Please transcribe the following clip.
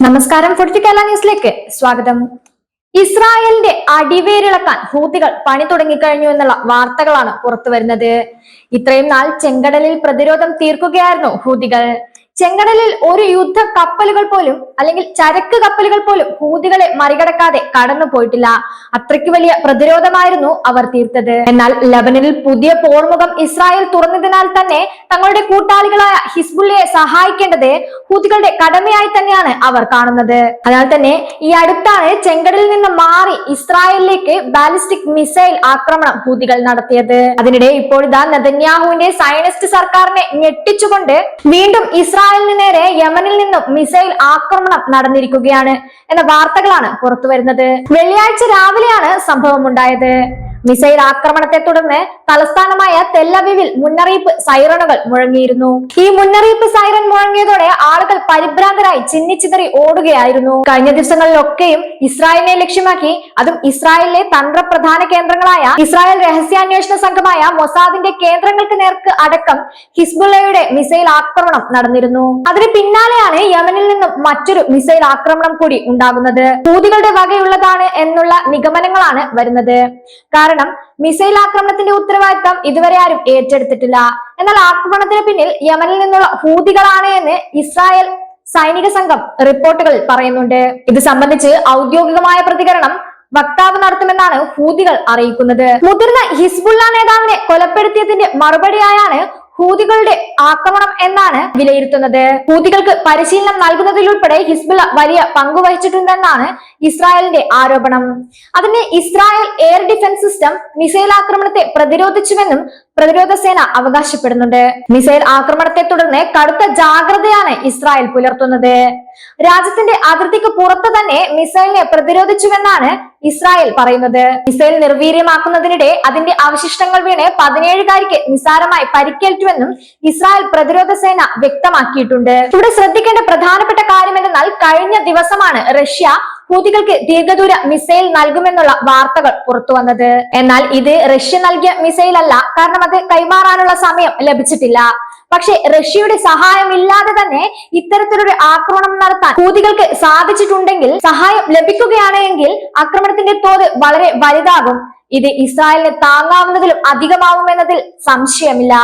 നമസ്കാരം. കേരള ന്യൂസിലേക്ക് സ്വാഗതം. ഇസ്രായേലിന്റെ അടിവേരിളക്കാൻ ഹൂത്തികൾ പണി തുടങ്ങിക്കഴിഞ്ഞു എന്നുള്ള വാർത്തകളാണ് പുറത്തു വരുന്നത് ഇത്രയും നാൾ ചെങ്കടലിൽ പ്രതിരോധം തീർക്കുകയായിരുന്നു ഹൂതികൾ ചെങ്കടലിൽ ഒരു യുദ്ധ കപ്പലുകൾ പോലും അല്ലെങ്കിൽ ചരക്ക് കപ്പലുകൾ പോലും ഹൂതികളെ മറികടക്കാതെ കടന്നു പോയിട്ടില്ല. അത്രയ്ക്ക് വലിയ പ്രതിരോധമായിരുന്നു അവർ തീർത്തത്. എന്നാൽ ലബനനിൽ പുതിയ പോർമുഖം ഇസ്രായേൽ തുറന്നതിനാൽ തന്നെ തങ്ങളുടെ കൂട്ടാളികളായ ഹിസ്ബുള്ളിയെ സഹായിക്കേണ്ടത് ഹൂതികളുടെ കടമയായി തന്നെയാണ് അവർ കാണുന്നത്. അതിനാൽ തന്നെ ഈ അടുത്താണ് ചെങ്കടലിൽ നിന്ന് മാറി ഇസ്രായേലിലേക്ക് ബാലിസ്റ്റിക് മിസൈൽ ആക്രമണം ഹൂതികൾ നടത്തിയത്. അതിനിടെ ഇപ്പോഴിതാ നെതന്യാഹുവിന്റെ സയനിസ്റ്റ് സർക്കാരിനെ ഞെട്ടിച്ചുകൊണ്ട് വീണ്ടും ഇസ്രായേലിന് നേരെ യമനിൽ നിന്നും മിസൈൽ ആക്രമണം നടന്നിരിക്കുകയാണ് എന്ന വാർത്തകളാണ് പുറത്തു വരുന്നത് വെള്ളിയാഴ്ച രാവിലെയാണ് സംഭവം ഉണ്ടായത് മിസൈൽ ആക്രമണത്തെ തുടർന്ന് തലസ്ഥാനമായ തെല്ലവിവിൽ മുന്നറിയിപ്പ് സൈറണുകൾ മുഴങ്ങിയിരുന്നു. ഈ മുന്നറിയിപ്പ് സൈറൺ മുഴങ്ങിയതോടെ ആളുകൾ പരിഭ്രാന്തരായി ചിന്നിച്ചിതറി ഓടുകയായിരുന്നു. കഴിഞ്ഞ ദിവസങ്ങളിലൊക്കെയും ഇസ്രായേലിനെ ലക്ഷ്യമാക്കി അതും ഇസ്രായേലിലെ തന്ത്രപ്രധാന കേന്ദ്രങ്ങളായ ഇസ്രായേൽ രഹസ്യാന്വേഷണ സംഘമായ മൊസാദിന്റെ കേന്ദ്രങ്ങൾക്ക് നേർക്ക് അടക്കം ഹിസ്ബുള്ളയുടെ മിസൈൽ ആക്രമണം നടന്നിരുന്നു. അതിന് പിന്നാലെയാണ് യമനിൽ നിന്നും മറ്റൊരു മിസൈൽ ആക്രമണം കൂടി ഉണ്ടാകുന്നത്. ഹൂതികളുടെ വകയുള്ളതാണ് എന്നുള്ള നിഗമനങ്ങളാണ് വരുന്നത്. കാരണം മിസൈൽ ആക്രമണത്തിന്റെ ഉത്തരവാദിത്തം ഇതുവരെ ആരും ഏറ്റെടുത്തിട്ടില്ല. എന്നാൽ ആക്രമണത്തിന് പിന്നിൽ യമനിൽ നിന്നുള്ള ഹൂതികളാണ് എന്ന് ഇസ്രായേൽ സൈനിക സംഘം റിപ്പോർട്ടുകൾ പറയുന്നുണ്ട്. ഇത് സംബന്ധിച്ച് ഔദ്യോഗികമായ പ്രതികരണം വക്താവ് നടത്തുമെന്നാണ് ഹൂതികൾ അറിയിക്കുന്നത്. മുതിർന്ന ഹിസ്ബുള്ള നേതാവിനെ കൊലപ്പെടുത്തിയതിന്റെ മറുപടിയായാണ് ഹൂതികളുടെ ആക്രമണം എന്നാണ് വിലയിരുത്തുന്നത്. ഹൂതികൾക്ക് പരിശീലനം നൽകുന്നതിലുൾപ്പെടെ ഹിസ്ബുള്ള വലിയ പങ്കുവഹിച്ചിട്ടുണ്ടെന്നാണ് ഇസ്രായേലിന്റെ ആരോപണം. അതിന് Israel air defence system missile ആക്രമണത്തെ പ്രതിരോധിച്ചുവെന്നും പ്രതിരോധ സേന അവകാശപ്പെടുന്നുണ്ട്. മിസൈൽ ആക്രമണത്തെ തുടർന്ന് കടുത്ത ജാഗ്രതയാണ് ഇസ്രായേൽ പുലർത്തുന്നത്. രാജ്യത്തിന്റെ അതിർത്തിക്ക് പുറത്ത് തന്നെ മിസൈലിനെ പ്രതിരോധിച്ചുവെന്നാണ് ഇസ്രായേൽ പറയുന്നത്. മിസൈൽ നിർവീര്യമാക്കുന്നതിനിടെ അതിന്റെ അവശിഷ്ടങ്ങൾ വീണ് പതിനേഴുകാരിക്ക് നിസാരമായി പരിക്കേറ്റുവെന്നും ഇസ്രായേൽ പ്രതിരോധ സേന വ്യക്തമാക്കിയിട്ടുണ്ട്. ഇവിടെ ശ്രദ്ധിക്കേണ്ട പ്രധാനപ്പെട്ട കാര്യം എന്തെന്നാൽ കഴിഞ്ഞ ദിവസമാണ് റഷ്യ ഹൂതികൾക്ക് ദീർഘദൂര മിസൈൽ നൽകുമെന്നുള്ള വാർത്തകൾ പുറത്തു വന്നത്. എന്നാൽ ഇത് റഷ്യ നൽകിയ മിസൈൽ അല്ല കാരണം അത് കൈമാറാനുള്ള സമയം ലഭിച്ചിട്ടില്ല. പക്ഷേ റഷ്യയുടെ സഹായമില്ലാതെ തന്നെ ഇത്തരത്തിലൊരു ആക്രമണം നടത്താൻ ഹൂതികൾക്ക് സാധിച്ചിട്ടുണ്ടെങ്കിൽ സഹായം ലഭിക്കുകയാണെങ്കിൽ ആക്രമണത്തിന്റെ തോത് വളരെ വലുതാകും. ഇത് ഇസ്രായേലിന് താങ്ങാവുന്നതിലും അധികമാവുമെന്നതിൽ സംശയമില്ല.